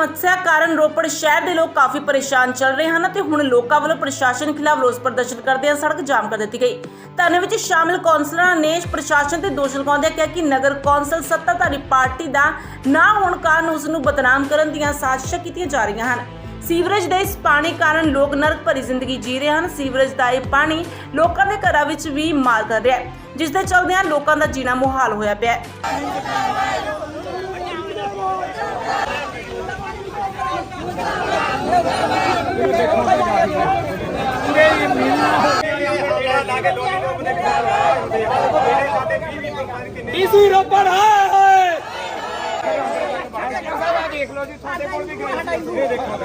ਸਮੱਸਿਆ ਕਾਰਨ ਰੋਪੜ ਸ਼ਹਿਰ ਦੇ ਲੋਕ ਕਾਫੀ ਪਰੇਸ਼ਾਨ ਚੱਲ ਰਹੇ ਹਨ ਤੇ ਹੁਣ ਲੋਕਾਂ ਵੱਲੋਂ ਪ੍ਰਸ਼ਾਸਨ ਖਿਲਾਫ ਰੋਸ ਪ੍ਰਦਰਸ਼ਨ ਕਰਦਿਆਂ ਸੜਕ ਜਾਮ ਕਰ ਦਿੱਤੀ ਗਈ। ਧਰਨੇ ਵਿੱਚ ਸ਼ਾਮਿਲ ਕੌਂਸਲਰਾਂ ਨੇ ਪ੍ਰਸ਼ਾਸਨ ਤੇ ਦੋਸ਼ ਲਗਾਉਂਦਿਆਂ ਕਿਹਾ ਕਿ ਨਗਰ ਕੌਂਸਲ ਸੱਤਾਧਾਰੀ ਪਾਰਟੀ ਦਾ ਨਾ ਹੋਣ ਕਾਰਨ ਉਸ ਨੂੰ ਬਦਨਾਮ ਕਰਨ ਦੀਆਂ ਸਾਜ਼ਿਸ਼ਾਂ ਕੀਤੀਆਂ ਜਾ ਰਹੀਆਂ ਹਨ। ਸੀਵਰੇਜ ਦੇ ਇਸ ਪਾਣੀ ਕਾਰਨ ਲੋਕ ਨਰਕ ਭਰੀ ਜ਼ਿੰਦਗੀ ਜੀ ਰਹੇ ਹਨ। ਸੀਵਰੇਜ ਦਾ ਇਹ ਪਾਣੀ ਲੋਕਾਂ ਦੇ ਘਰਾਂ ਵਿੱਚ ਵੀ ਮਾਰ ਕਰ ਰਿਹਾ ਹੈ, ਜਿਸ ਦੇ ਚਲਦਿਆਂ ਲੋਕਾਂ ਦਾ ਜੀਣਾ ਮੁਹਾਲ ਹੋਇਆ ਪਿਆ ਹੈ। ਇਸੂ ਰੋਪੜ ਹਾਏ ਦੇਖ ਲਓ ਜੀ ਤੁਹਾਡੇ ਕੋਲ ਵੀ ਗਏ ਇਹ ਦੇਖੋ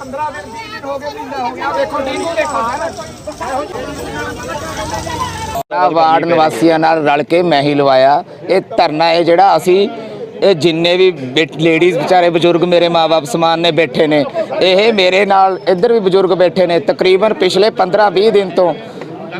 15 ਦਿਨ 20 ਦਿਨ ਹੋ ਗਏ ਮਹੀਨਾ ਹੋ ਗਿਆ ਦੇਖੋ ਡੇਂਗੂ ਦੇਖੋ ਆ ਵਾਰਡ ਨਿਵਾਸੀਆਂ ਨਾਲ ਰਲ ਕੇ ਮੈਂ ਹੀ ਲਵਾਇਆ। ਇਹ ਧਰਨਾ ਹੈ ਜਿਹੜਾ ਅਸੀਂ ਇਹ ਜਿੰਨੇ ਵੀ ਲੇਡੀਜ਼ ਵਿਚਾਰੇ ਬਜ਼ੁਰਗ ਮੇਰੇ ਮਾਪੇ ਸਮਾਨ ਨੇ ਬੈਠੇ ਨੇ, ਇਹ ਮੇਰੇ ਨਾਲ ਇੱਧਰ ਵੀ ਬਜ਼ੁਰਗ ਬੈਠੇ ਨੇ। ਤਕਰੀਬਨ ਪਿਛਲੇ 15-20 ਦਿਨ ਤੋਂ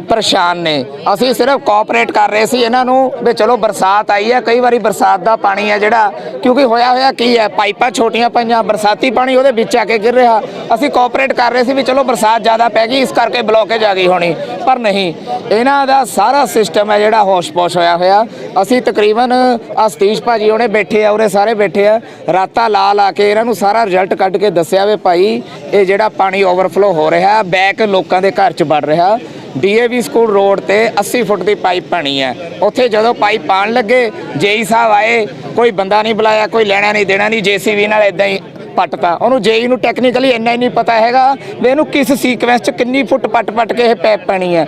ਪਰੇਸ਼ਾਨ ਨੇ। ਅਸੀਂ ਸਿਰਫ ਕੋਆਪਰੇਟ ਕਰ ਰਹੇ ਸੀ ਇਹਨਾਂ ਨੂੰ ਵੀ ਚਲੋ ਬਰਸਾਤ ਆਈ ਹੈ, ਕਈ ਵਾਰੀ ਬਰਸਾਤ ਦਾ ਪਾਣੀ ਹੈ ਜਿਹੜਾ, ਕਿਉਂਕਿ ਹੋਇਆ ਹੋਇਆ ਕੀ ਹੈ, ਪਾਈਪਾਂ ਛੋਟੀਆਂ ਪਈਆਂ, ਬਰਸਾਤੀ ਪਾਣੀ ਉਹਦੇ ਵਿੱਚ ਆ ਕੇ ਗਿਰ ਰਿਹਾ। ਅਸੀਂ ਕੋਆਪਰੇਟ ਕਰ ਰਹੇ ਸੀ ਵੀ ਚਲੋ ਬਰਸਾਤ ਜ਼ਿਆਦਾ ਪੈ ਗਈ, ਇਸ ਕਰਕੇ ਬਲੋਕੇਜ ਆ ਗਈ ਹੋਣੀ, ਪਰ ਨਹੀਂ। ਇਹਨਾਂ ਦਾ ਸਾਰਾ ਸਿਸਟਮ ਹੈ ਜਿਹੜਾ ਹੋਸ਼-ਪੋਸ਼ ਹੋਇਆ ਹੋਇਆ। ਅਸੀਂ ਤਕਰੀਬਨ ਆ ਸਤੀਸ਼ ਭਾਜੀ ਉਹਨੇ ਬੈਠੇ ਆ ਉਹਨੇ ਸਾਰੇ ਬੈਠੇ ਆ। ਰਾਤਾਂ ਲਾ ਲਾ ਕੇ ਇਹਨਾਂ ਨੂੰ ਸਾਰਾ ਰਿਜ਼ਲਟ ਕੱਢ ਕੇ ਦੱਸਿਆ ਵੇ ਭਾਈ, ਇਹ ਜਿਹੜਾ ਪਾਣੀ ਓਵਰਫਲੋ ਹੋ ਰਿਹਾ, ਬੈਕ ਲੋਕਾਂ ਦੇ ਘਰ ਚ ਵੜ ਰਿਹਾ। ਡੀਏਵੀ ਸਕੂਲ ਰੋਡ ਤੇ 80 ਫੁੱਟ ਦੀ ਪਾਈਪ ਪਾਣੀ ਹੈ। ਉੱਥੇ ਜਦੋਂ ਪਾਈਪ ਪਾਣ ਲੱਗੇ, ਜੇਈ ਸਾਹਿਬ ਆਏ, ਕੋਈ ਬੰਦਾ ਨਹੀਂ ਬੁਲਾਇਆ, ਕੋਈ ਲੈਣਾ ਨਹੀਂ ਦੇਣਾ ਨਹੀਂ, ਜੀਸੀਬੀ ਨਾਲ ਇਦਾਂ ਹੀ ਪੱਟਤਾ। ਉਹਨੂੰ ਜੇਈ ਨੂੰ ਟੈਕਨੀਕਲੀ ਇੰਨਾ ਹੀ ਨਹੀਂ ਪਤਾ ਹੈਗਾ ਵੀ ਇਹਨੂੰ ਕਿਸ ਸੀਕੁਐਂਸ ਚ ਕਿੰਨੀ ਫੁੱਟ ਪੱਟ ਪੱਟ ਕੇ ਇਹ ਪਾਈਪ ਪੈਣੀ ਹੈ।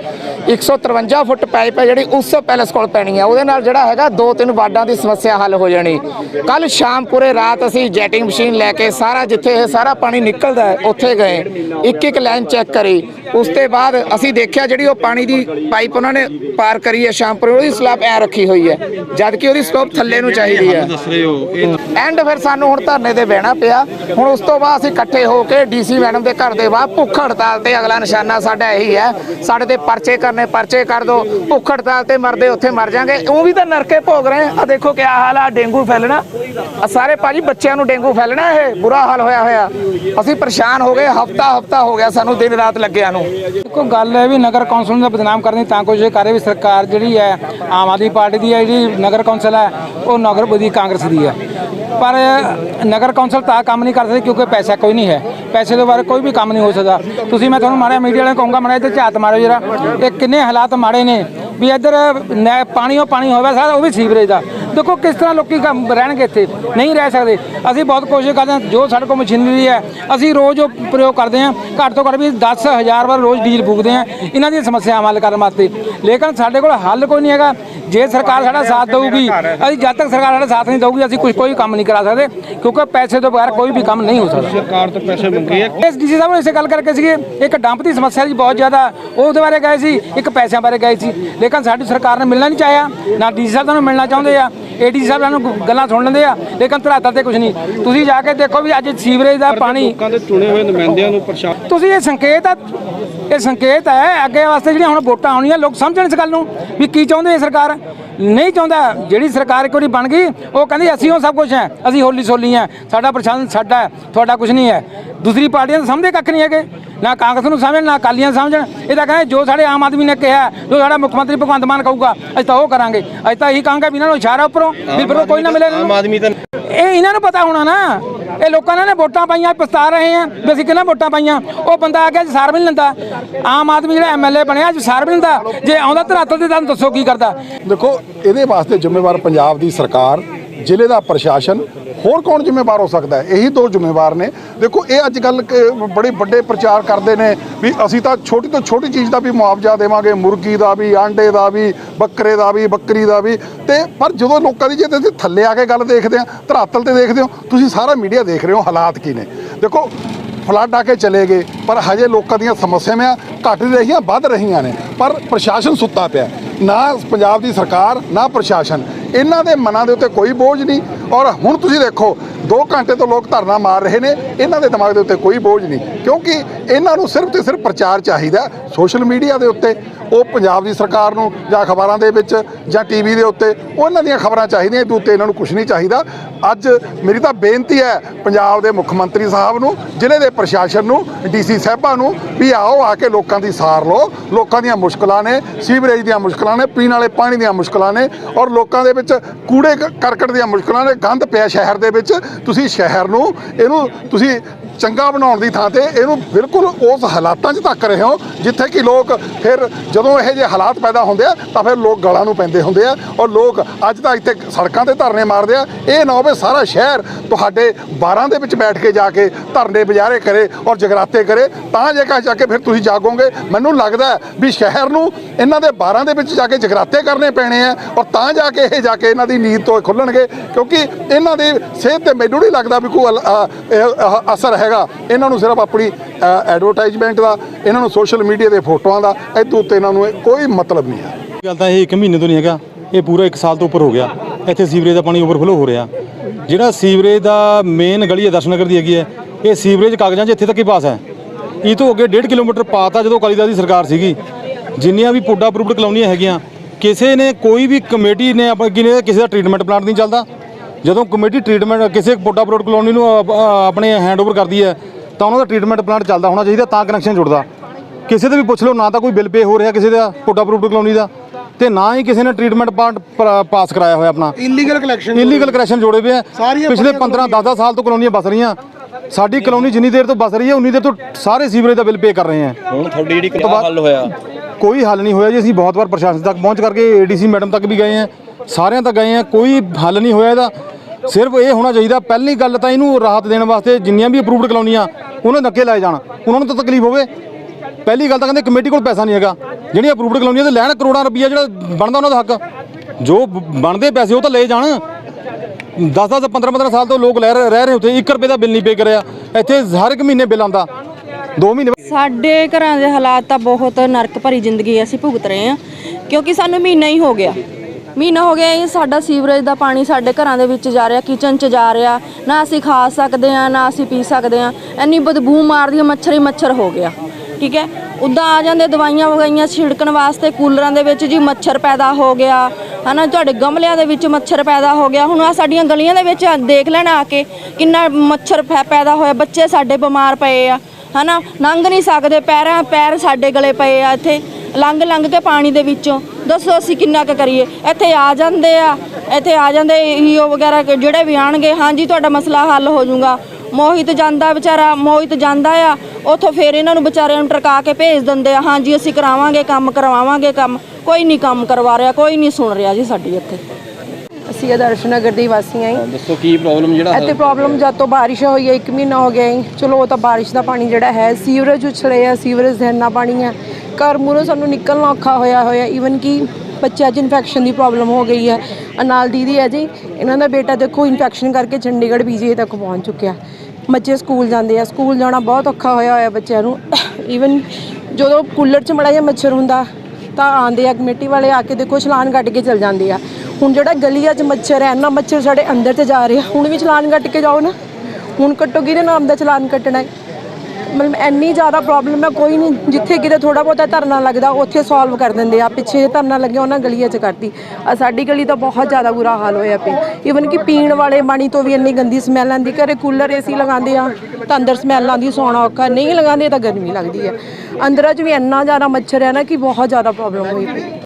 153 ਫੁੱਟ ਪਾਈਪ ਹੈ ਜਿਹੜੀ ਉਸ ਪੈਲਸ ਕੋਲ ਪੈਣੀ ਹੈ। ਉਹਦੇ ਨਾਲ ਜਿਹੜਾ ਹੈਗਾ ਦੋ ਤਿੰਨ ਵਾਰਡਾਂ ਦੀ ਸਮੱਸਿਆ ਹੱਲ ਹੋ ਜਾਣੀ। ਕੱਲ ਸ਼ਾਮ ਪੂਰੇ ਰਾਤ ਅਸੀਂ ਜੈਟਿੰਗ ਮਸ਼ੀਨ ਲੈ ਕੇ ਸਾਰਾ ਜਿੱਥੇ ਇਹ ਸਾਰਾ ਪਾਣੀ ਨਿਕਲਦਾ ਹੈ ਉੱਥੇ ਗਏ। ਇੱਕ ਇੱਕ ਲਾਈਨ ਚੈੱਕ ਕਰੀ। ਉਸ ਤੋਂ ਬਾਅਦ ਅਸੀਂ ਦੇਖਿਆ ਜਿਹੜੀ ਉਹ ਪਾਣੀ ਦੀ ਪਾਈਪ ਉਹਨਾਂ ਨੇ ਪਾਰ ਕਰੀ ਹੈ ਸ਼ਾਮਪੁਰ ਉਹਦੀ ਸਲੈਬ ਐ ਰੱਖੀ ਹੋਈ ਹੈ। ਜਦ ਕਿ ਉਹਦੀ ਸਲੋਪ ਥੱਲੇ ਨੂੰ ਚਾਹੀਦੀ ਹੈ। ਐਂਡ ਫਿਰ ਸਾਨੂੰ ਹੁਣ ਧਰਨੇ ਤੇ ਬਹਿਣਾ ਪਿਆ। ਹੁਣ ਉਸ ਤੋਂ ਬਾਅਦ ਅਸੀਂ ਇਕੱਠੇ ਹੋ ਕੇ ਡੀਸੀ ਮੈਡਮ ਦੇ ਘਰ ਦੇ ਬਾਹਰ ਭੁੱਖ ਹੜਤਾਲ ਤੇ ਅਗਲਾ ਨਿਸ਼ਾਨਾ ਸਾਡਾ ਇਹੀ ਹੈ। ਸਾਡੇ ਤੇ ਪਰਚੇ ਕਰਨੇ, ਪਰਚੇ ਕਰ ਦੋ, ਭੁੱਖ ਹੜਤਾਲ ਤੇ ਮਰਦੇ ਉੱਥੇ ਮਰ ਜਾਾਂਗੇ। ਉਹ ਵੀ ਤਾਂ ਨਰਕੇ ਭੋਗ ਰਹੇ ਆ। ਦੇਖੋ ਕਿਆ ਹਾਲ ਆ, ਡੇਂਗੂ ਫੈਲਣਾ। ਆ ਸਾਰੇ ਭਾਜੀ ਬੱਚਿਆਂ ਨੂੰ ਡੇਂਗੂ ਫੈਲਣਾ ਇਹ। ਬੁਰਾ ਹਾਲ ਹੋਇਆ ਹੋਇਆ। ਅਸੀਂ ਪਰੇਸ਼ਾਨ ਹੋ ਗਏ। ਹਫਤਾ ਹਫਤਾ ਹੋ ਗਿਆ ਸਾਨੂੰ, ਦਿਨ ਰਾਤ ਲੱਗਿਆ ਨੂੰ। ਦੇਖੋ, ਗੱਲ ਹੈ ਵੀ ਨਗਰ ਕੌਂਸਲ ਨੂੰ ਬਦਨਾਮ ਕਰਨੀ ਤਾਂ ਕੋਸ਼ਿਸ਼ ਕਰ ਰਹੇ ਵੀ ਸਰਕਾਰ ਜਿਹੜੀ ਹੈ, ਆਮ ਆਦਮੀ ਪਾਰਟੀ ਦੀ ਹੈ, ਜਿਹੜੀ ਨਗਰ ਕੌਂਸਲ ਹੈ, ਉਹ ਨਗਰ ਬਦੀ ਕਾਂਗਰਸ ਦੀ ਹੈ। ਪਰ ਨਗਰ ਕੌਂਸਲ ਤਾਂ ਕੰਮ ਨਹੀਂ ਕਰ ਸਕਦੀ ਕਿਉਂਕਿ ਪੈਸਾ ਕੋਈ ਨਹੀਂ ਹੈ। ਪੈਸੇ ਦੇ ਬਾਰੇ ਕੋਈ ਵੀ ਕੰਮ ਨਹੀਂ ਹੋ ਸਕਦਾ। ਤੁਸੀਂ ਮੈਂ ਤੁਹਾਨੂੰ ਮਾਰਿਆ ਮੀਡੀਆ ਵਾਲਿਆਂ ਨੂੰ ਕਹੂੰਗਾ ਮਾਰਿਆ ਇੱਧਰ ਝਾਤ ਮਾਰੋ ਜਰਾ। ਇਹ ਕਿੰਨੇ ਹਾਲਾਤ ਮਾੜੇ ਨੇ ਵੀ ਇੱਧਰ ਨਹਿ- ਪਾਣੀ ਉਹ ਪਾਣੀ ਹੋਵੇ, ਸਾਰਾ ਉਹ ਵੀ ਸੀਵਰੇਜ ਦਾ। ਦੇਖੋ ਕਿਸ ਤਰ੍ਹਾਂ ਲੋਕੀ ਕੰਮ ਰਹਿਣਗੇ ਇੱਥੇ। ਨਹੀਂ ਰਹਿ ਸਕਦੇ। ਅਸੀਂ ਬਹੁਤ ਕੋਸ਼ਿਸ਼ ਕਰਦੇ ਹਾਂ, ਜੋ ਸਾਡੇ ਕੋਲ ਮਸ਼ੀਨਰੀ ਹੈ, ਅਸੀਂ ਰੋਜ਼ ਉਹ ਪ੍ਰਯੋਗ ਕਰਦੇ ਹਾਂ। ਘੱਟ ਤੋਂ ਘੱਟ ਵੀ 10000 ਵਾਰ ਰੋਜ਼ ਡੀਜ਼ਲ ਫੂਕਦੇ ਹਾਂ। ਇਹਨਾਂ ਦੀਆਂ ਸਮੱਸਿਆਵਾਂ ਹੱਲ ਕਰਨ ਵਾਸਤੇ। ਲੇਕਿਨ ਸਾਡੇ ਕੋਲ ਹੱਲ ਕੋਈ ਨਹੀਂ ਹੈਗਾ। ਜੇ ਸਰਕਾਰ ਸਾਡਾ ਸਾਥ ਦੇਊਗੀ ਅਸੀਂ ਜਦ ਤੱਕ ਸਰਕਾਰ ਸਾਡਾ ਸਾਥ ਨਹੀਂ ਦੇਊਗੀ ਅਸੀਂ ਕੁਝ ਕੋਈ ਕੰਮ ਨਹੀਂ ਕਰਾ ਸਕਦੇ ਕਿਉਂਕਿ ਪੈਸੇ ਤੋਂ ਬਗੈਰ ਕੋਈ ਵੀ ਕੰਮ ਨਹੀਂ ਹੋ ਸਕਦਾ। ਸਰਕਾਰ ਤੋਂ ਪੈਸੇ ਮੰਗੇ ਆ ਇਸ ਡੀਸੀ ਸਾਹਿਬ ਨੇ ਇਸੇ ਗੱਲ ਕਰਕੇ ਸੀਗੇ ਇੱਕ ਡੰਪ ਦੀ ਸਮੱਸਿਆ ਸੀ ਬਹੁਤ ਜ਼ਿਆਦਾ ਉਹ ਉਹਦੇ ਬਾਰੇ ਗਏ ਸੀ ਇੱਕ ਪੈਸਿਆਂ ਬਾਰੇ ਗਏ ਸੀ। ਲੇਕਿਨ ਸਾਡੀ ਸਰਕਾਰ ਨੇ ਮਿਲਣਾ ਨਹੀਂ ਚਾਹਿਆ ਨਾ ਡੀਸੀ ਸਾਹਿਬ ਨੂੰ ਮਿਲਣਾ ਚਾਹੁੰਦੇ ਆ ਏਡੀਸੀ ਸਾਹਿਬ ਸਾਨੂੰ ਗੱਲਾਂ ਸੁਣ ਲੈਂਦੇ ਆ ਲੇਕਿਨ ਧਰਾਤਲ ਤੇ ਕੁਝ ਨਹੀਂ। ਤੁਸੀਂ ਜਾ ਕੇ ਦੇਖੋ ਵੀ ਅੱਜ ਸੀਵਰੇਜ ਦਾ ਪਾਣੀ ਲੋਕਾਂ ਦੇ ਚੁਣੇ ਹੋਏ ਨੁਮਾਇੰਦਿਆਂ ਨੂੰ ਪ੍ਰਸ਼ਾਸਨ ਤੁਸੀਂ ਇਹ ਸੰਕੇਤ ਆ ਇਹ ਸੰਕੇਤ ਹੈ ਅੱਗੇ ਵਾਸਤੇ ਜਿਹੜੀਆਂ ਹੁਣ ਵੋਟਾਂ ਆਉਣੀਆਂ ਲੋਕ ਸਮਝਣ ਇਸ ਗੱਲ ਨੂੰ ਵੀ ਕੀ ਚਾਹੁੰਦੇ ਹੈ ਸਰਕਾਰ। ਨਹੀਂ ਚਾਹੁੰਦਾ ਜਿਹੜੀ ਸਰਕਾਰ ਇੱਕ ਵਾਰੀ ਬਣ ਗਈ ਉਹ ਕਹਿੰਦੀ ਅਸੀਂ ਉਹ ਸਭ ਕੁਝ ਹੈ ਅਸੀਂ ਹੋਲੀ ਸੋਲੀ ਹੈ ਸਾਡਾ ਪ੍ਰਸ਼ਾਸਨ ਸਾਡਾ ਹੈ ਤੁਹਾਡਾ ਕੁਝ ਨਹੀਂ ਹੈ। ਦੂਸਰੀ ਪਾਰਟੀਆਂ ਤਾਂ ਸਮਝਦੇ ਕੱਖ ਨਹੀਂ ਹੈਗੇ। ਨਾ ਕਾਂਗਰਸ ਨੂੰ ਸਮਝਣ ਨਾ ਅਕਾਲੀਆਂ ਨੂੰ ਸਮਝਣ ਇਹ ਤਾਂ ਕਹਿੰਦੇ ਜੋ ਸਾਡੇ ਆਮ ਆਦਮੀ ਨੇ ਕਿਹਾ ਜੋ ਸਾਡਾ ਮੁੱਖ ਮੰਤਰੀ ਭਗਵੰਤ ਮਾਨ ਕਹੂਗਾ ਅਸੀਂ ਤਾਂ ਉਹ ਕਰਾਂਗੇ। ਅਸੀਂ ਤਾਂ ਇਹੀ ਕਹਾਂਗੇ ਵੀ ਇਹਨਾਂ ਨੂੰ ਇਸ਼ਾਰਾ ਉੱਪਰੋਂ ਵੀ ਫਿਰ ਕੋਈ ਨਾ ਮਿਲੇ ਆਮ ਨੂੰ। ਆਦਮੀ ਤਾਂ ਇਹ ਇਹਨਾਂ ਨੂੰ ਪਤਾ ਹੋਣਾ ਨਾ। ਇਹ ਲੋਕਾਂ ਨੇ ਵੋਟਾਂ ਪਾਈਆਂ ਪਛਤਾ ਰਹੇ ਆ ਵੀ ਅਸੀਂ ਕਿਹਨਾਂ ਵੋਟਾਂ ਪਾਈਆਂ। ਉਹ ਬੰਦਾ ਆ ਗਿਆ ਅੱਜ ਸਾਰ ਵੀ ਨਹੀਂ ਲੈਂਦਾ। ਆਮ ਆਦਮੀ ਜਿਹੜਾ ਐਮਐਲਏ ਬਣਿਆ ਅੱਜ ਸਾਰ ਵੀ ਨਹੀਂ ਲੈਂਦਾ। ਜੇ ਆਉਂਦਾ ਧਰਾਤਲ ਤੇ ਤੁਹਾਨੂੰ ਦੱਸੋ ਕੀ ਕਰਦਾ। ਦੇਖੋ ਇਹਦੇ ਵਾਸਤੇ ਜ਼ਿੰਮੇਵਾਰ ਪੰਜਾਬ ਦੀ ਸਰਕਾਰ ਜ਼ਿਲ੍ਹੇ ਦਾ ਪ੍ਰਸ਼ਾਸਨ, ਹੋਰ ਕੌਣ ਜ਼ਿੰਮੇਵਾਰ ਹੋ ਸਕਦਾ ਹੈ? ਇਹੀ ਦੋ ਜ਼ਿੰਮੇਵਾਰ ਨੇ। ਦੇਖੋ, ਇਹ ਅੱਜ ਕੱਲ ਬੜੇ ਵੱਡੇ ਪ੍ਰਚਾਰ ਕਰਦੇ ਨੇ ਵੀ ਅਸੀਂ ਤਾਂ ਛੋਟੀ ਤੋਂ ਛੋਟੀ ਚੀਜ਼ ਦਾ ਵੀ ਮੁਆਵਜ਼ਾ ਦੇਵਾਂਗੇ, ਮੁਰਗੀ ਦਾ ਵੀ, ਆਂਡੇ ਦਾ ਵੀ, ਬੱਕਰੇ ਦਾ ਵੀ, ਬੱਕਰੀ ਦਾ ਵੀ। ਤੇ ਪਰ ਜਦੋਂ ਲੋਕਾਂ ਦੀ ਜੇ ਤੇ ਥੱਲੇ ਆ ਕੇ ਗੱਲ ਦੇਖਦੇ ਆ ਧਰਾਤਲ ਤੇ ਦੇਖਦੇ ਹੋ, ਤੁਸੀਂ ਸਾਰਾ ਮੀਡੀਆ ਦੇਖ ਰਹੇ ਹੋ ਹਾਲਾਤ ਕੀ ਨੇ। ਦੇਖੋ, ਫਲੱਡ ਆ ਕੇ ਚਲੇ ਗਏ, ਪਰ ਹਜੇ ਲੋਕਾਂ ਦੀਆਂ ਸਮੱਸਿਆਵਾਂ ਘਟ ਰਹੀਆਂ, ਵੱਧ ਰਹੀਆਂ ਨੇ। ਪਰ ਪ੍ਰਸ਼ਾਸਨ ਸੁੱਤਾ ਪਿਆ। ਨਾ ਪੰਜਾਬ ਦੀ ਸਰਕਾਰ, ਨਾ ਪ੍ਰਸ਼ਾਸਨ। ਇਹਨਾਂ ਦੇ ਮਨਾਂ ਦੇ ਉੱਤੇ ਕੋਈ ਬੋਝ ਨਹੀਂ ਔਰ ਹੁਣ ਤੁਸੀਂ ਦੇਖੋ 2 ਘੰਟੇ ਤੋਂ ਲੋਕ ਧਰਨਾ ਮਾਰ ਰਹੇ ਨੇ, ਇਹਨਾਂ ਦੇ ਦਿਮਾਗ ਦੇ ਉੱਤੇ ਕੋਈ ਬੋਝ ਨਹੀਂ। ਕਿਉਂਕਿ ਇਹਨਾਂ ਨੂੰ ਸਿਰਫ ਤੇ ਸਿਰਫ ਪ੍ਰਚਾਰ ਚਾਹੀਦਾ ਸੋਸ਼ਲ ਮੀਡੀਆ ਦੇ ਉੱਤੇ, ਉਹ ਪੰਜਾਬ ਦੀ ਸਰਕਾਰ ਨੂੰ ਜਾਂ ਅਖਬਾਰਾਂ ਦੇ ਵਿੱਚ ਜਾਂ ਟੀਵੀ ਦੇ ਉੱਤੇ ਉਹਨਾਂ ਦੀਆਂ ਖਬਰਾਂ ਚਾਹੀਦੀਆਂ ਇਹ ਉੱਤੇ ਇਹਨਾਂ ਨੂੰ ਕੁਝ ਨਹੀਂ ਚਾਹੀਦਾ। ਅੱਜ ਮੇਰੀ ਤਾਂ ਬੇਨਤੀ ਹੈ ਪੰਜਾਬ ਦੇ ਮੁੱਖ ਮੰਤਰੀ ਸਾਹਿਬ ਨੂੰ, ਜ਼ਿਲ੍ਹੇ ਦੇ ਪ੍ਰਸ਼ਾਸਨ ਨੂੰ, ਡੀਸੀ ਸਾਹਿਬਾਂ ਨੂੰ ਵੀ ਆਓ, ਆ ਕੇ ਲੋਕਾਂ ਦੀ ਸਾਰ ਲਓ। ਲੋਕਾਂ ਦੀਆਂ ਮੁਸ਼ਕਲਾਂ ਨੇ, ਸੀਵਰੇਜ ਦੀਆਂ ਮੁਸ਼ਕਲਾਂ ਨੇ, ਪੀਣ ਵਾਲੇ ਪਾਣੀ ਦੀਆਂ ਮੁਸ਼ਕਲਾਂ ਨੇ ਔਰ ਲੋਕਾਂ ਦੇ ਵਿੱਚ ਕੂੜੇ ਕਰਕਟ ਦੀਆਂ ਮੁਸ਼ਕਲਾਂ ਨੇ ਗੰਦ ਪਿਆ ਸ਼ਹਿਰ ਦੇ ਵਿੱਚ। ਤੁਸੀਂ ਸ਼ਹਿਰ ਨੂੰ ਇਹਨੂੰ, ਤੁਸੀਂ ਚੰਗਾ ਬਣਾਉਣ ਦੀ ਥਾਂ ਤੇ ਇਹਨੂੰ ਬਿਲਕੁਲ ਉਸ ਹਾਲਾਤਾਂ 'ਚ ਧੱਕ ਰਹੇ ਹੋ, ਜਿੱਥੇ ਕਿ ਲੋਕ ਫਿਰ ਜਦੋਂ ਇਹੋ ਜਿਹੇ ਹਾਲਾਤ ਪੈਦਾ ਹੁੰਦੇ ਆ, ਤਾਂ ਫਿਰ ਲੋਕ ਗਲਾਂ ਨੂੰ ਪੈਂਦੇ ਹੁੰਦੇ ਆ ਔਰ ਲੋਕ ਅੱਜ ਤਾਂ ਇੱਥੇ ਸੜਕਾਂ ਤੇ ਧਰਨੇ ਮਾਰਦੇ ਆ। ਇਹ ਨਾ ਹੋਵੇ ਸਾਰਾ ਸ਼ਹਿਰ ਤੁਹਾਡੇ ਬਾਰਾਂ ਦੇ ਵਿੱਚ ਬੈਠ ਕੇ ਜਾ ਕੇ ਧਰਨੇ ਬਜਾਰੇ ਕਰੇ ਔਰ ਜਗਰਾਤੇ ਕਰੇ, ਤਾਂ ਜੇ ਕਾ ਜਾ ਕੇ ਫਿਰ ਤੁਸੀਂ ਜਾਗੋਗੇ। ਮੈਨੂੰ ਲੱਗਦਾ ਵੀ ਸ਼ਹਿਰ ਨੂੰ ਇਹਨਾਂ ਦੇ ਬਾਰਾਂ ਦੇ ਵਿੱਚ ਜਾ ਕੇ ਜਗਰਾਤੇ ਕਰਨੇ ਪੈਣੇ ਆ ਔਰ ਤਾਂ ਜਾ ਕੇ ਇਹ ਜਾ ਕੇ ਇਹਨਾਂ ਦੀ ਨੀਂਦ ਤੋਂ ਖੁੱਲਣਗੇ, ਕਿਉਂਕਿ ਇਹਨਾਂ ਦੀ ਸਿਹਤ ਤੇ ਮੈਨੂੰ ਨਹੀਂ ਲੱਗਦਾ ਵੀ ਕੋਈ ਅਸਰ ਹੈਗਾ। ਇਹਨਾਂ ਨੂੰ ਸਿਰਫ ਆਪਣੀ ਐਡਵਰਟਾਈਜ਼ਮੈਂਟ ਦਾ, ਇਹਨਾਂ ਨੂੰ ਸੋਸ਼ਲ ਮੀਡੀਆ ਦੇ ਫੋਟੋਆਂ ਦਾ ਇਹ ਉੱਤੇ ਇਹਨਾਂ ਨੂੰ ਇਹ ਕੋਈ ਮਤਲਬ ਨਹੀਂ ਹੈ। ਗੱਲ ਤਾਂ ਇਹ ਇੱਕ ਮਹੀਨੇ ਤੋਂ ਨਹੀਂ ਹੈਗਾ, ਇਹ ਪੂਰਾ 1 ਸਾਲ ਤੋਂ ਉੱਪਰ ਹੋ ਗਿਆ। ਇੱਥੇ ਸੀਵਰੇਜ ਦਾ ਪਾਣੀ ਓਵਰਫਲੋ ਹੋ ਰਿਹਾ। ਜਿਹੜਾ ਸੀਵਰੇਜ ਦਾ ਮੇਨ ਗਲੀ ਹੈ ਦਰਸ਼ਨਗਰ ਦੀ ਹੈਗੀ ਹੈ, ਇਹ ਸੀਵਰੇਜ ਕਾਗਜ਼ਾਂ 'ਚ ਇੱਥੇ ਤੱਕ ਹੀ ਪਾਸ ਹੈ। ਇਹ ਤੋਂ ਅੱਗੇ 1.5 ਕਿਲੋਮੀਟਰ ਪਾਤਾ ਜਦੋਂ ਅਕਾਲੀ ਦਲ ਦੀ ਸਰਕਾਰ ਸੀਗੀ। ਜਿੰਨੀਆਂ ਵੀ ਪੁੱਡਾ ਅਪਰੂਵਡ ਕਲੋਨੀਆਂ ਹੈਗੀਆਂ ਕਿਸੇ ਨੇ ਕੋਈ ਵੀ ਕਮੇਟੀ ਨੇ ਆਪਾਂ ਕਿਨੇ ਕਿਸੇ ਦਾ ਟ੍ਰੀਟਮੈਂਟ ਪਲਾਂਟ ਨਹੀਂ ਚੱਲਦਾ। ਜਦੋਂ ਕਮੇਟੀ ਟ੍ਰੀਟਮੈਂਟ ਕਿਸੇ ਪੁੱਡਾ ਅਪਰੂਵਡ ਕਲੋਨੀ ਨੂੰ ਆਪਣੇ ਹੈਂਡਓਵਰ ਕਰਦੀ ਹੈ ਤਾਂ ਉਹਨਾਂ ਦਾ ਟ੍ਰੀਟਮੈਂਟ ਪਲਾਂਟ ਚੱਲਦਾ ਹੋਣਾ ਚਾਹੀਦਾ ਤਾਂ ਕਨੈਕਸ਼ਨ ਜੁੜਦਾ। ਕਿਸੇ ਦੇ ਵੀ ਪੁੱਛ ਲਓ ਨਾ ਤਾਂ ਕੋਈ ਬਿੱਲ ਪੇ ਹੋ ਰਿਹਾ ਕਿਸੇ ਦਾ ਪੁੱਡਾ ਅਪਰੂਵਡ ਕਲੋਨੀ ਦਾ ਤੇ ਨਾ ਹੀ ਕਿਸੇ ਨੇ ਟ੍ਰੀਟਮੈਂਟ ਪਲਾਂਟ ਪਾਸ ਕਰਾਇਆ ਹੋਇਆ ਆਪਣਾ। ਇਲੀਗਲ ਕਲੈਕਸ਼ਨ ਇਲੀਗਲ ਕਨੈਕਸ਼ਨ ਜੋੜੇ ਪਏ ਆ। ਸਾਰੀਆਂ ਪਿਛਲੇ ਬੜੀਆਂ 15 10 10 ਸਾਲ ਤੋਂ ਕਲੋਨੀਆਂ ਬਸ ਰਹੀਆਂ। ਸਾਡੀ ਕਲੋਨੀ ਜਿੰਨੀ ਦੇਰ ਤੋਂ ਬਸ ਰਹੀ ਹੈ ਉਨੀ ਦੇਰ ਤੋਂ ਸਾਰੇ ਸੀਵਰੇਜ ਦਾ ਬਿੱਲ ਪੇ ਕਰ ਰਹੇ ਆ ਹੁਣ ਤੁਹਾਡੀ ਜਿਹੜੀ ਕਿਆ ਹੱਲ ਹੋਇਆ? ਕੋਈ ਹੱਲ ਨਹੀਂ ਹੋਇਆ ਜੀ। ਅਸੀਂ ਬਹੁਤ ਵਾਰ ਪ੍ਰਸ਼ਾਸਨ ਤੱਕ ਪਹੁੰਚ ਕਰਕੇ ਏਡੀਸੀ ਮੈਡਮ ਤੱਕ ਵੀ ਗਏ ਆ ਸਾਰਿਆਂ ਤੱਕ ਗਏ ਆ ਕੋਈ ਹੱਲ ਨਹੀਂ ਹੋਇਆ ਇਹਦਾ। ਸਿਰਫ ਇਹ ਹੋਣਾ ਚਾਹੀਦਾ, ਪਹਿਲੀ ਗੱਲ ਤਾਂ ਇਹਨੂੰ ਰਾਹਤ ਦੇਣ ਵਾਸਤੇ ਜਿੰਨੀਆਂ ਵੀ ਅਪਰੂਵਡ ਕਲੋਨੀਆਂ, ਉਹਨਾਂ ਨੱਕੇ ਲਾਏ ਜਾਣ। ਉਹਨਾਂ ਨੂੰ ਤਾਂ ਤਕਲੀਫ ਹੋਵੇ। ਪਹਿਲੀ ਗੱਲ ਤਾਂ ਕਹਿੰਦੇ ਕਮੇਟੀ ਕੋਲ ਪੈਸਾ ਨਹੀਂ ਹੈਗਾ। ਜਿਹੜੀਆਂ ਅਪਰੂਵਡ ਕਲੋਨੀਆਂ ਤੇ ਲੈਣ ਕਰੋੜਾਂ ਰੁਪਈਆ ਜਿਹੜਾ ਬਣਦਾ ਉਹਨਾਂ ਦਾ ਹੱਕ। ਜੋ ਬਣਦੇ ਪੈਸੇ ਉਹ ਤਾਂ ਲੈ ਜਾਣ। 10 10 15 15 ਸਾਲ ਤੋਂ ਲੋਕ ਲੈ ਰਹੇ ਰਹਿ ਰਹੇ ਉੱਥੇ। 1 ਰੁਪਏ ਦਾ ਬਿੱਲ ਨਹੀਂ ਪੇ ਕਰਿਆ। ਇੱਥੇ ਹਰ ਇੱਕ ਮਹੀਨੇ ਬਿੱਲ ਆਉਂਦਾ। 2 ਮਹੀਨੇ ਸਾਡੇ ਘਰਾਂ ਦੇ ਹਾਲਾਤ ਤਾਂ ਬਹੁਤ ਨਰਕ ਭਰੀ ਜ਼ਿੰਦਗੀ ਅਸੀਂ ਭੁਗਤ ਰਹੇ ਹਾਂ, ਕਿਉਂਕਿ ਸਾਨੂੰ ਮਹੀਨਾ ਹੀ ਹੋ ਗਿਆ। ਮਹੀਨਾ ਹੋ ਗਿਆ, ਇਹ ਸਾਡਾ ਸੀਵਰੇਜ ਦਾ ਪਾਣੀ ਸਾਡੇ ਘਰਾਂ ਦੇ ਵਿੱਚ ਜਾ ਰਿਹਾ ਕਿਚਨ 'ਚ ਜਾ ਰਿਹਾ, ਨਾ ਅਸੀਂ ਖਾ ਸਕਦੇ ਹਾਂ, ਨਾ ਅਸੀਂ ਪੀ ਸਕਦੇ ਹਾਂ। ਇੰਨੀ ਬਦਬੂ ਮਾਰਦੀ ਹੈ ਮੱਛਰ ਹੀ ਮੱਛਰ ਹੋ ਗਿਆ, ਠੀਕ ਹੈ? ਉੱਦਾਂ ਆ ਜਾਂਦੇ ਦਵਾਈਆਂ ਵਗਾਈਆਂ ਛਿੜਕਣ ਵਾਸਤੇ ਕੂਲਰਾਂ ਦੇ ਵਿੱਚ ਜੀ ਮੱਛਰ ਪੈਦਾ ਹੋ ਗਿਆ, ਹਨਾ? ਤੁਹਾਡੇ ਗਮਲਿਆਂ ਦੇ ਵਿੱਚ ਮੱਛਰ ਪੈਦਾ ਹੋ ਗਿਆ। ਹੁਣ ਆ ਸਾਡੀਆਂ ਗਲੀਆਂ ਦੇ ਵਿੱਚ ਦੇਖ ਲੈਣ ਆ ਕੇ ਕਿੰਨਾ ਮੱਛਰ ਫੈ- ਪੈਦਾ ਹੋਇਆ, ਬੱਚੇ ਸਾਡੇ ਬਿਮਾਰ ਪਏ ਆ। ਹਨਾ? ਲੰਘ ਨਹੀਂ ਸਕਦੇ, ਪੈਰਾਂ ਪੈਰ ਸਾਡੇ ਗਲੇ ਪਏ ਆ ਇੱਥੇ। ਲੰਘ ਲੰਘ ਕੇ ਪਾਣੀ ਦੇ ਵਿੱਚੋਂ। ਦੱਸੋ ਅਸੀਂ ਕਿੰਨਾ ਕੁ ਕਰੀਏ? ਇੱਥੇ ਆ ਜਾਂਦੇ ਆ। ਇੱਥੇ ਆ ਜਾਂਦੇ ਈਓ ਵਗੈਰਾ ਜਿਹੜੇ ਵੀ ਆਣਗੇ, ਹਾਂਜੀ, ਤੁਹਾਡਾ ਮਸਲਾ ਹੱਲ ਹੋ ਜਾਊਗਾ। ਮੋਹਿਤ ਜਾਂਦਾ ਵਿਚਾਰਾ, ਮੋਹਿਤ ਜਾਂਦਾ ਆ। ਉਥੋਂ ਫੇਰ ਇਹਨਾਂ ਨੂੰ ਵਿਚਾਰਿਆਂ ਨੂੰ ਟਰਕਾ ਕੇ ਭੇਜ ਦਿੰਦੇ ਆ। ਹਾਂਜੀ, ਅਸੀਂ ਕਰਾਵਾਂਗੇ ਕੰਮ ਕਰਵਾਵਾਂਗੇ ਕੰਮ। ਕੋਈ ਨਹੀਂ ਕੰਮ ਕਰਵਾ ਰਿਹਾ, ਕੋਈ ਨਹੀਂ ਸੁਣ ਰਿਹਾ ਜੀ ਸਾਡੀ ਇੱਥੇ। ਅਸੀਂ ਆਦਰਸ਼ ਨਗਰ ਦੇ ਵਾਸੀ ਆਂ ਦੱਸੋ ਕੀ ਪ੍ਰੋਬਲਮ ਜਿਹੜਾ ਇੱਥੇ ਪ੍ਰੋਬਲਮ ਜਦ ਤੋਂ ਬਾਰਿਸ਼ ਹੋਈ ਹੈ 1 ਮਹੀਨਾ ਹੋ ਗਿਆ ਈ ਚਲੋ ਉਹ ਤਾਂ ਬਾਰਿਸ਼ ਦਾ ਪਾਣੀ ਜਿਹੜਾ ਹੈ ਸੀਵਰੇਜ ਉਛਲੇ ਆ ਸੀਵਰੇਜ ਦੇ ਇੰਨਾ ਪਾਣੀ ਹੈ ਘਰ ਮੂਹਰੋਂ ਸਾਨੂੰ ਨਿਕਲਣਾ ਔਖਾ ਹੋਇਆ ਹੋਇਆ ਈਵਨ ਕਿ ਬੱਚਿਆਂ 'ਚ ਇਨਫੈਕਸ਼ਨ ਦੀ ਪ੍ਰੋਬਲਮ ਹੋ ਗਈ ਹੈ। ਆਹ ਨਾਲ ਦੀਦੀ ਹੈ ਜੀ ਇਹਨਾਂ ਦਾ ਬੇਟਾ ਦੇਖੋ ਇਨਫੈਕਸ਼ਨ ਕਰਕੇ ਚੰਡੀਗੜ੍ਹ ਪੀਜੀਆਈ ਤੱਕ ਪਹੁੰਚ ਚੁੱਕਿਆ। ਬੱਚੇ ਸਕੂਲ ਜਾਂਦੇ ਆ ਸਕੂਲ ਜਾਣਾ ਬਹੁਤ ਔਖਾ ਹੋਇਆ ਹੋਇਆ ਬੱਚਿਆਂ ਨੂੰ। ਈਵਨ ਜਦੋਂ ਕੂਲਰ 'ਚ ਮੜਾ ਜਿਹਾ ਮੱਛਰ ਹੁੰਦਾ ਤਾਂ ਆਂਦੇ ਆ ਕਮੇਟੀ ਵਾਲੇ ਆ ਕੇ ਦੇਖੋ ਚਲਾਨ ਕੱਟ ਕੇ ਚਲ ਜਾਂਦੇ ਆ। ਹੁਣ ਜਿਹੜਾ ਗਲੀਆਂ 'ਚ ਮੱਛਰ ਹੈ, ਇੰਨਾ ਮੱਛਰ ਸਾਡੇ ਅੰਦਰ ਤੇ ਜਾ ਰਿਹਾ। ਹੁਣ ਵੀ ਚਲਾਨ ਕੱਟ ਕੇ ਜਾਓ ਨਾ। ਹੁਣ ਕੱਟੋ ਕਿਹਦੇ ਨਾਮ ਦਾ ਚਲਾਨ ਕੱਟਣਾ ਹੈ। ਮਤਲਬ ਇੰਨੀ ਜ਼ਿਆਦਾ ਪ੍ਰੋਬਲਮ ਹੈ, ਕੋਈ ਨਹੀਂ, ਜਿੱਥੇ ਕਿਤੇ ਥੋੜਾ ਬਹੁਤਾ ਧਰਨਾ ਲੱਗਦਾ, ਉੱਥੇ ਸੋਲਵ ਕਰ ਦਿੰਦੇ ਆ। ਪਿੱਛੇ ਜੇ ਧਰਨਾ ਲੱਗਿਆ, ਉਹਨਾਂ ਗਲੀਆਂ 'ਚ ਕਰਤੀ। ਆ ਸਾਡੀ ਗਲੀ ਤਾਂ ਬਹੁਤ ਜ਼ਿਆਦਾ ਬੁਰਾ ਹਾਲ ਹੋਇਆ ਪਿਆ। ਈਵਨ ਕਿ ਪੀਣ ਵਾਲੇ ਪਾਣੀ ਤੋਂ ਵੀ ਇੰਨੀ ਗੰਦੀ ਸਮੈਲ ਆਉਂਦੀ, ਘਰੇ ਕੂਲਰ ਏਸੀ ਲਗਾਉਂਦੇ ਆ, ਤਾਂ ਅੰਦਰ ਸਮੈਲ ਆਉਂਦੀ, ਸੌਣਾ ਔਖਾ। ਨਹੀਂ ਲਗਾਉਂਦੇ ਤਾਂ ਗਰਮੀ ਲੱਗਦੀ ਹੈ। ਅੰਦਰਾਂ 'ਚ ਵੀ ਇੰਨਾ ਜ਼ਿਆਦਾ ਮੱਛਰ ਹੈ ਨਾ ਕਿ ਬਹੁਤ ਜ਼ਿਆਦਾ ਪ੍ਰੋਬਲਮ ਹੋਈ ਪਈ।